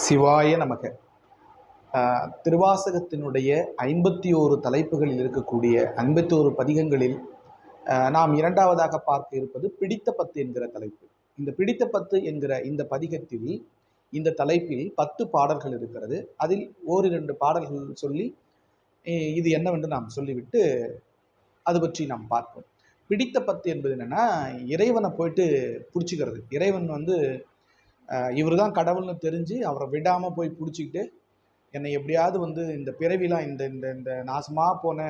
சிவாய நமக. திருவாசகத்தினுடைய ஐம்பத்தி ஓரு தலைப்புகளில் இருக்கக்கூடிய ஐம்பத்தி ஓரு பதிகங்களில் நாம் இரண்டாவதாக பார்க்க இருப்பது பிடித்த பத்து என்கிற தலைப்பு. இந்த பிடித்த பத்து என்கிற இந்த பதிகத்தில் இந்த தலைப்பில் பத்து பாடல்கள் இருக்கிறது. அதில் ஓரிரண்டு பாடல்கள் சொல்லி இது என்னவென்று நாம் சொல்லிவிட்டு அது பற்றி நாம் பார்ப்போம். பிடித்த பத்து என்பது என்னன்னா இறைவனை போயிட்டு பிடிச்சிக்கிறது. இறைவன் வந்து இவர் தான் கடவுள்னு தெரிஞ்சு அவரை விடாமல் போய் பிடிச்சிக்கிட்டு என்னை எப்படியாவது வந்து இந்த பிறவிலாம் இந்த இந்த இந்த நாசமாக போன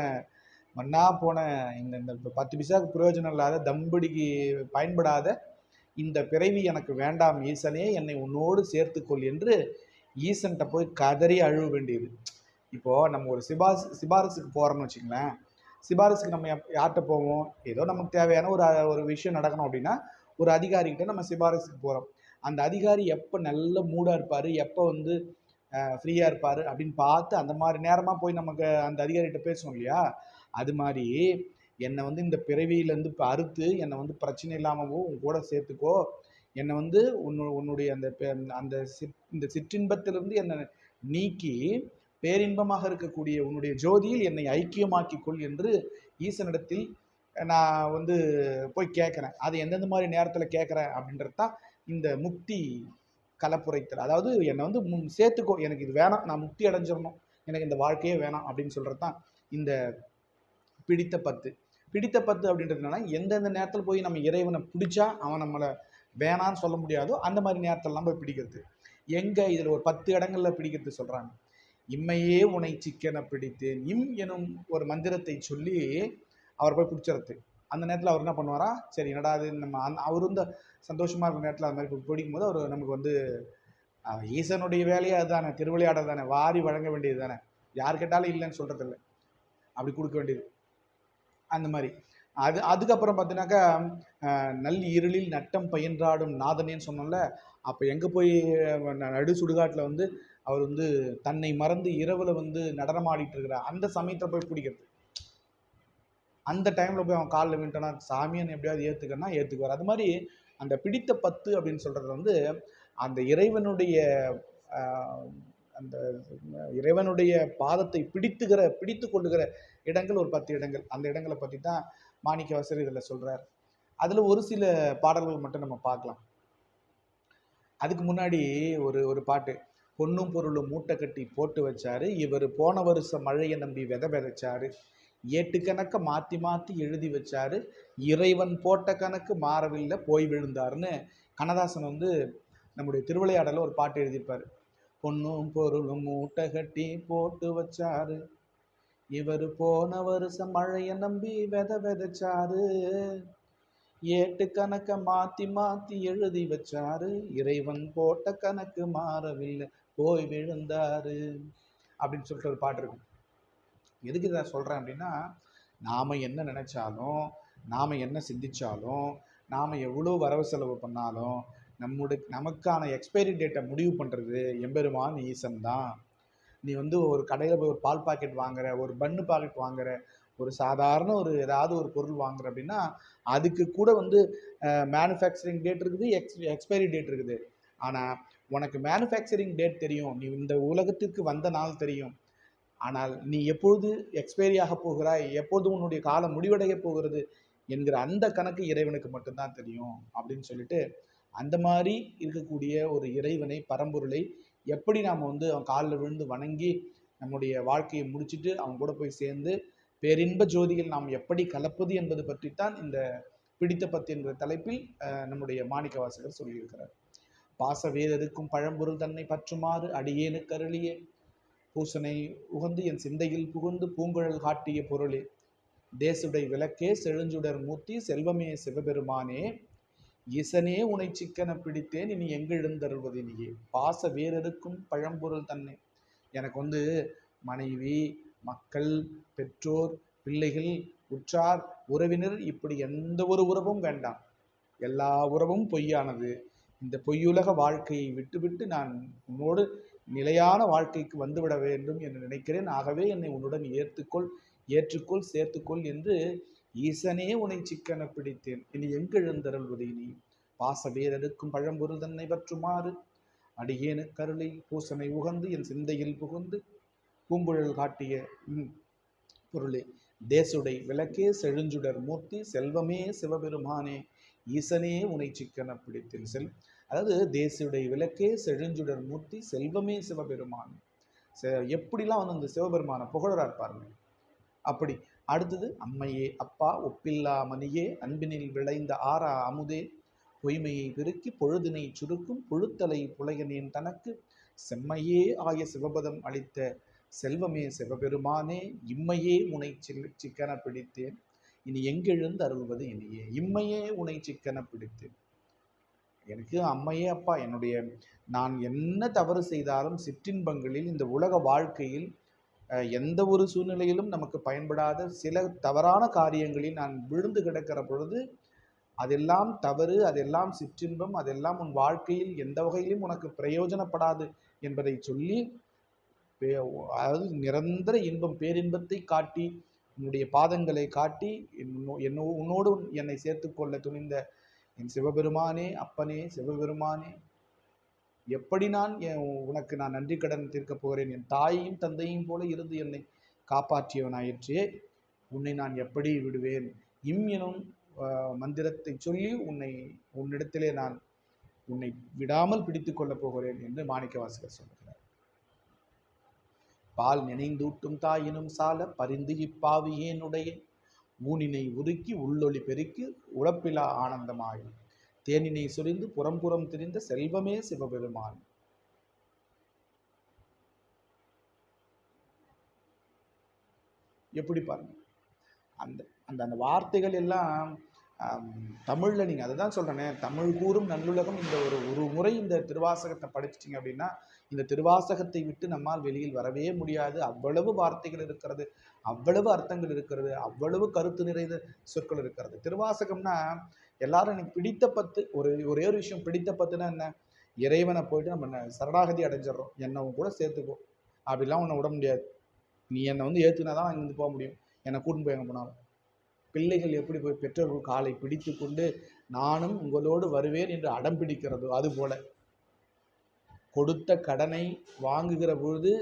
மண்ணா போன இந்த இந்த பத்து பைசாவுக்கு பிரயோஜனம் இல்லாத தம்படிக்கு பயன்படாத இந்த பிறவி எனக்கு வேண்டாம் ஈசனே என்னை உன்னோடு சேர்த்துக்கொள் என்று ஈசன்கிட்ட போய் கதறி அழுவ வேண்டியது. இப்போது நம்ம ஒரு சிபாரிசு சிபாரிசுக்கு போகிறோம்னு வச்சுங்களேன் சிபாரிசுக்கு நம்ம யார்கிட்ட போவோம்? ஏதோ நமக்கு தேவையான ஒரு ஒரு விஷயம் நடக்கணும் அப்படின்னா ஒரு அதிகாரிகிட்ட நம்ம சிபாரிசுக்கு போகிறோம் அந்த அதிகாரி எப்போ நல்ல மூடாக இருப்பார்? எப்போ வந்து ஃப்ரீயாக இருப்பார்? அப்படின்னு பார்த்து அந்த மாதிரி நேரமாக போய் நமக்கு அந்த அதிகாரிகிட்ட பேசுவோம் இல்லையா? அது மாதிரி என்னை வந்து இந்த பிறவியிலேருந்து இப்போ அறுத்து என்னை வந்து பிரச்சனை இல்லாமவோ உன் கூட சேர்த்துக்கோ. என்னை வந்து உன்னு உன்னுடைய அந்த அந்த சிற் இந்த சிற்றின்பத்திலிருந்து என்னை நீக்கி பேரின்பமாக இருக்கக்கூடிய உன்னுடைய ஜோதியில் என்னை ஐக்கியமாக்கிக்கொள் என்று ஈசனிடத்தில் நான் வந்து போய் கேட்குறேன். அது எந்தெந்த மாதிரி நேரத்தில் கேட்குறேன் அப்படின்றது தான் இந்த முக்தி கலப்புரைத்தல். அதாவது என்னை வந்து முன் சேர்த்துக்கோ எனக்கு இது வேணாம் நான் முக்தி அடைஞ்சிடணும் எனக்கு இந்த வாழ்க்கையே வேணாம் அப்படின்னு சொல்கிறது தான் இந்த பிடித்த பத்து. பிடித்த பத்து அப்படின்றது என்னன்னா எந்தெந்த நேரத்தில் போய் நம்ம இறைவனை பிடிச்சா அவன் நம்மளை வேணான்னு சொல்ல முடியாதோ அந்த மாதிரி நேரத்திலலாம் போய் பிடிக்கிறது. எங்கே இதில் ஒரு பத்து இடங்களில் பிடிக்கிறது சொல்கிறாங்க இம்மையே உனை சிக்கனை பிடித்தேன் இம் எனும் ஒரு மந்திரத்தை சொல்லி அவர் போய் பிடிச்சிறது அந்த நேரத்தில் அவர் என்ன பண்ணுவாரா? சரி என்னடா அது நம்ம அந் அவர் வந்து சந்தோஷமாக இருக்கிற நேரத்தில் அது மாதிரி பிடிக்கும் போது அவர் நமக்கு வந்து ஈசனுடைய வேலையே அதுதானே திருவிளையாடல் தானே வாரி வழங்க வேண்டியது தானே. யார் கேட்டாலும் இல்லைன்னு சொல்கிறதில்ல அப்படி கொடுக்க வேண்டியது. அந்த மாதிரி. அது அதுக்கப்புறம் பார்த்தீங்கன்னாக்கா நல் இருளில் நட்டம் பயின்றாடும் நாதனேன்னு சொன்னோம்ல அப்போ எங்கே போய் நடு சுடுகாட்டில் வந்து அவர் வந்து தன்னை மறந்து இரவில் வந்து நடனமாடிட்டு இருக்கிறார். அந்த சமயத்தில் போய் பிடிக்கிறது. அந்த டைமில் போய் அவன் காலில் விட்டனா சாமியன் எப்படியாவது ஏற்றுக்கன்னா ஏற்றுக்குவார் அது மாதிரி அந்த பிடித்த பத்து அப்படின்னு சொல்கிறது வந்து அந்த இறைவனுடைய அந்த இறைவனுடைய பாதத்தை பிடித்துகிற பிடித்து கொள்ளுகிற இடங்கள் ஒரு பத்து இடங்கள். அந்த இடங்களை பற்றி தான் மாணிக்கவாசர் இதில் சொல்கிறார் அதில் ஒரு சில பாடல்கள் மட்டும் நம்ம பார்க்கலாம். அதுக்கு முன்னாடி ஒரு ஒரு பாட்டு. பொன்னும் பொருளும் மூட்டை கட்டி போட்டு வச்சாரு. இவர் போன வருஷம் மழையை நம்பி விதை விதைச்சாரு. ஏட்டு கணக்க மாற்றி மாற்றி எழுதி வச்சாரு. இறைவன் போட்ட கணக்கு மாறவில்லை போய் விழுந்தாருன்னு கண்ணதாசன் வந்து நம்முடைய திருவிளையாடல ஒரு பாட்டு எழுதியிருப்பார். பொண்ணும் பொருளும் மூட்டை கட்டி போட்டு வச்சாரு. இவர் போன வருஷம் மழையை நம்பி விதை விதைச்சாரு. ஏட்டு கணக்க மாத்தி மாத்தி எழுதி வச்சாரு. இறைவன் போட்ட கணக்கு மாறவில்லை போய் விழுந்தாரு. அப்படின்னு சொல்லிட்டு ஒரு பாட்டு இருக்கும். எதுக்கு இதை சொல்கிறேன் அப்படின்னா நாம் என்ன நினச்சாலும் நாம் என்ன சிந்திச்சாலும் நாம் எவ்வளோ வரவு செலவு பண்ணாலும் நம்முடைய நமக்கான எக்ஸ்பைரி டேட்டை முடிவு பண்ணுறது எம்பெருமான் ஈசன் தான். நீ வந்து ஒரு கடையில் போய் ஒரு பால் பாக்கெட் வாங்குற ஒரு பன்னு பாக்கெட் வாங்குற ஒரு சாதாரண ஒரு ஏதாவது ஒரு பொருள் வாங்குற அப்படின்னா அதுக்கு கூட வந்து மேனுஃபேக்சரிங் டேட் இருக்குது எக்ஸ் எக்ஸ்பைரி டேட் இருக்குது. ஆனால் உனக்கு மேனுஃபேக்சரிங் டேட் தெரியும். நீ இந்த உலகத்துக்கு வந்த நாள் தெரியும். ஆனால் நீ எப்பொழுது எக்ஸ்பைரி ஆக போகிறாய்? எப்பொழுது உன்னுடைய காலம் முடிவடைய போகிறது? என்கிற அந்த கணக்கு இறைவனுக்கு மட்டும்தான் தெரியும் அப்படின்னு சொல்லிட்டு அந்த மாதிரி இருக்கக்கூடிய ஒரு இறைவனை பரம்பொருளை எப்படி நாம் வந்து அவன் காலில் விழுந்து வணங்கி நம்முடைய வாழ்க்கையை முடிச்சிட்டு அவன் கூட போய் சேர்ந்து பேரின்ப ஜோதியில் நாம் எப்படி கலப்பது என்பது பற்றித்தான் இந்த பிடித்த பத்து என்ற தலைப்பில் நம்முடைய மாணிக்க வாசகர் சொல்லியிருக்கிறார். பாச வேதருக்கும் பழம்பொருள் தன்னை பற்றுமாறு அடியேனு கருளியே பூசனை உகந்து என் சிந்தையில் புகுந்து பூங்குழல் காட்டிய பொருளே. தேசுடை விளக்கே செழுஞ்சுடர் மூத்தி செல்வமே சிவபெருமானே. இசனே உனை சிக்கன பிடித்தேன் இனி எங்கெழுந்தருள்வது நீயே பாச வேறருக்கும் பழம்பொருள் தன்னை. எனக்கு வந்து மனைவி மக்கள் பெற்றோர் பிள்ளைகள் உற்றார் உறவினர் இப்படி எந்த ஒரு உறவும் வேண்டாம். எல்லா உறவும் பொய்யானது. இந்த பொய்யுலக வாழ்க்கையை விட்டுவிட்டு நான் உன்னோடு நிலையான வாழ்க்கைக்கு வந்துவிட வேண்டும் என்று நினைக்கிறேன். ஆகவே என்னை உன்னுடன் ஏற்றுக்கொள் ஏற்றுக்கொள் சேர்த்துக்கொள் என்று ஈசனே உனை சிக்கன பிடித்தேன். இனி எங்கெழுந்தருள்வது நீ பாச வேறெடுக்கும் பழம்பொருள் தன்னை பற்றுமாறு. அடியேனு கருளை பூசனை உகந்து என் சிந்தையில் புகுந்து பூங்குழல் காட்டிய பொருளே தேசுடை விளக்கே செழுஞ்சுடர் மூர்த்தி செல்வமே சிவபெருமானே ஈசனே உனை சிக்கன பிடித்தேன். செல் அதாவது தேசியுடைய விளக்கே செழுஞ்சுடர் மூர்த்தி செல்வமே சிவபெருமான். செ- எப்படிலாம் வந்து அந்த சிவபெருமானை புகழறார் பாருங்க. அப்படி. அடுத்தது அம்மையே அப்பா ஒப்பில்லா மணியே அன்பினில் விளைந்த ஆறா அமுதே பொய்மையை பெருக்கி பொழுதினை சுருக்கும் புழுத்தலை புலையனேன் தனக்கு செம்மையே ஆய சிவபதம் அளித்த செல்வமே சிவபெருமானே இம்மையே உனை சிக்கன பிடித்தேன். இனி எங்கெழுந்து அருள்வது இனியே? இம்மையே உனை சிக்கன பிடித்தேன். எனக்கு அம்மையே அப்பா என்னுடைய நான் என்ன தவறு செய்தாலும் சிற்றின்பங்களில் இந்த உலக வாழ்க்கையில் எந்த ஒரு சூழ்நிலையிலும் நமக்கு பயன்படாத சில தவறான காரியங்களில் நான் விழுந்து கிடக்கிற பொழுது அதெல்லாம் தவறு அதெல்லாம் சிற்றின்பம் அதெல்லாம் உன் வாழ்க்கையில் எந்த வகையிலும் உனக்கு பிரயோஜனப்படாது என்பதை சொல்லி பே- அதாவது நிரந்தர இன்பம் பேரின்பத்தை காட்டி உன்னுடைய பாதங்களை காட்டி என்னோ என்னோ உன்னோடு என்னை சேர்த்துக்கொள்ள துணிந்த என் சிவபெருமானே அப்பனே சிவபெருமானே எப்படி நான் என் உனக்கு நான் நன்றி கடன் தீர்க்கப் போகிறேன்? என் தாயையும் தந்தையும் போல இருந்து என்னை காப்பாற்றியவனாயிற்றே உன்னை நான் எப்படி விடுவேன்? இம் எனும் மந்திரத்தை சொல்லி உன்னை உன்னிடத்திலே நான் உன்னை விடாமல் பிடித்து கொள்ளப் போகிறேன் என்று மாணிக்கவாசகர் சொல்கிறார். பால் நினைந்தூட்டும் தாயினும் சால பரிந்து இப்பாவியேனுடைய ஊனினை உருக்கி உள்ளொளி பெருக்கி உழப்பிலா ஆனந்தமாகி தேனினை சுரிந்து புறம்புறம் திரிந்த செல்வமே சிவபெருமான். எப்படி பாருங்க? அந்த அந்த அந்த வார்த்தைகள் எல்லாம் தமிழில் நீங்கள் அதை தான் சொல்கிறேனே தமிழ் கூறும் நல்லுலகம் இந்த ஒரு ஒரு முறை இந்த திருவாசகத்தை படிச்சிட்டிங்க அப்படின்னா இந்த திருவாசகத்தை விட்டு நம்மால் வெளியில் வரவே முடியாது. அவ்வளவு வார்த்தைகள் இருக்கிறது அவ்வளவு அர்த்தங்கள் இருக்கிறது அவ்வளவு கருத்து நிறைந்த சொற்கள் இருக்கிறது. திருவாசகம்னா எல்லாரும் எனக்கு பிடித்த பத்து ஒரு ஒரே ஒரு விஷயம் பிடித்த பத்துனா என்ன? இறைவனை போயிட்டு நம்ம சரணாகதி அடைஞ்சிடறோம். என்னவும் கூட சேர்த்துக்கோ. அப்படிலாம் உன்னை விட முடியாது. நீ என்னை வந்து ஏற்றுனா தான் இங்கேருந்து போக முடியும். என்னை கூட்டின்னு போய் எங்கே போனாலும். பிள்ளைகள் எப்படி போய் பெற்றோர்கள் காலை பிடித்து கொண்டு நானும் உங்களோடு வருவேன் என்று அடம் பிடிக்கிறதோ அதுபோல. கொடுத்த கடனை வாங்குகிற பொழுது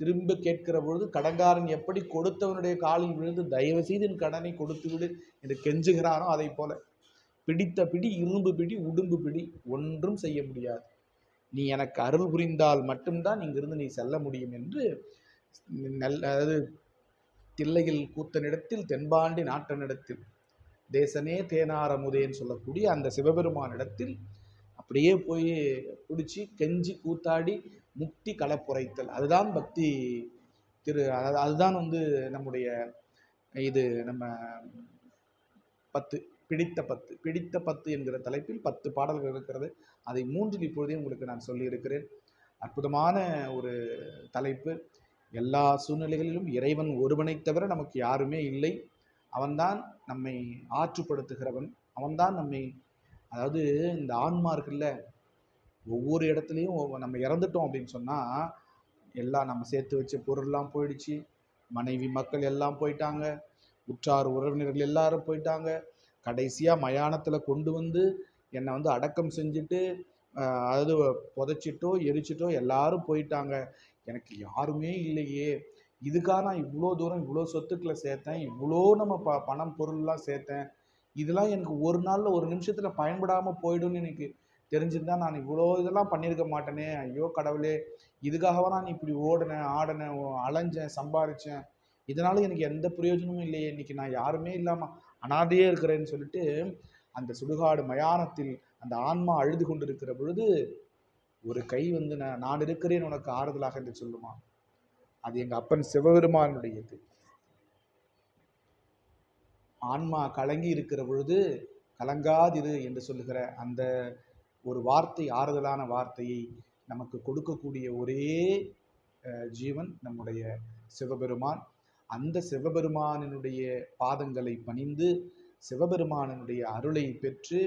திரும்ப கேட்கிற பொழுது கடங்காரன் எப்படி கொடுத்தவனுடைய காலில் விழுந்து தயவு செய்து என் கடனை கொடுத்து விடு என்று கெஞ்சுகிறானோ அதை போல பிடித்த பிடி இரும்பு பிடி உடும்பு பிடி ஒன்றும் செய்ய முடியாது. நீ எனக்கு அருள் புரிந்தால் மட்டும்தான் இங்கிருந்து நீ செல்ல முடியும் என்று நல்ல அதாவது தில்லையில் கூத்தனிடத்தில் தென்பாண்டி நாட்டனிடத்தில் தேசனே தேனாரமுதேன்னு சொல்லக்கூடிய அந்த சிவபெருமானிடத்தில் அப்படியே போய் பிடிச்சி கெஞ்சி கூத்தாடி முக்தி களப்புரைத்தல். அதுதான் பக்தி திரு அதாவது அதுதான் வந்து நம்முடைய இது நம்ம பத்து பிடித்த பத்து. பிடித்த பத்து என்கிற தலைப்பில் பத்து பாடல்கள் இருக்கிறது. அதை மூன்றில் இப்பொழுதே உங்களுக்கு நான் சொல்லியிருக்கிறேன். அற்புதமான ஒரு தலைப்பு. எல்லா சூழ்நிலைகளிலும் இறைவன் ஒருவனைத் தவிர நமக்கு யாருமே இல்லை. அவன்தான் நம்மை ஆற்றுப்படுத்துகிறவன். அவன்தான் நம்மை அதாவது இந்த ஆன்மா இருக்குல்ல ஒவ்வொரு இடத்துலையும் நம்ம இறந்துட்டோம் அப்படின்னு சொன்னால் எல்லாம் நம்ம சேர்த்து வச்ச பொருள்லாம் போயிடுச்சு. மனைவி மக்கள் எல்லாம் போயிட்டாங்க. உற்றார் உறவினர்கள் எல்லாரும் போயிட்டாங்க. கடைசியாக மயானத்தில் கொண்டு வந்து என்னை வந்து அடக்கம் செஞ்சுட்டு அதாவது புதைச்சிட்டோ எரிச்சிட்டோ எல்லாரும் போயிட்டாங்க. எனக்கு யாருமே இல்லையே. இதுக்காக நான் இவ்வளோ தூரம் இவ்வளோ சொத்துக்களை சேர்த்தேன். இவ்வளோ நம்ம ப பணம் பொருள்லாம் சேர்த்தேன். இதெல்லாம் எனக்கு ஒரு நாளில் ஒரு நிமிஷத்தில் பயன்படாமல் போயிடும்னு எனக்கு தெரிஞ்சிருந்தா நான் இவ்வளோ இதெல்லாம் பண்ணியிருக்க மாட்டேனே. ஐயோ கடவுளே. இதுக்காகவா நான் இப்படி ஓடினேன் ஆடினேன் அலைஞ்சேன் சம்பாரித்தேன் இதனால எனக்கு எந்த பிரயோஜனமும் இல்லையே. இன்னைக்கு நான் யாருமே இல்லாமல் அனாதையே இருக்கிறேன்னு சொல்லிட்டு அந்த சுடுகாடு மயானத்தில் அந்த ஆன்மா அழுது கொண்டிருக்கிற பொழுது ஒரு கை வந்து நான் நான் இருக்கிறேன் உனக்கு ஆறுதலாக என்று சொல்லுமா? அது எங்கள் அப்பன் சிவபெருமானுடையது. ஆன்மா கலங்கி இருக்கிற பொழுது கலங்காதிரு என்று சொல்லுகிற அந்த ஒரு வார்த்தை ஆறுதலான வார்த்தையை நமக்கு கொடுக்கக்கூடிய ஒரே ஜீவன் நம்முடைய சிவபெருமான். அந்த சிவபெருமானினுடைய பாதங்களை பணிந்து சிவபெருமானினுடைய அருளை பெற்று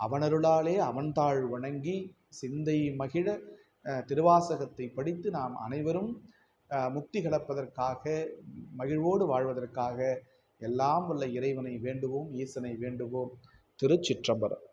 அவனருளாலே அவன் தாழ் வணங்கி சிந்தை மகிழ திருவாசகத்தை படித்து நாம் அனைவரும் முக்தி கலப்பதற்காக மகிழ்வோடு வாழ்வதற்காக எல்லாம் உள்ள இறைவனை வேண்டுவோம் ஈசனை வேண்டுவோம். திருச்சிற்றம்பரம்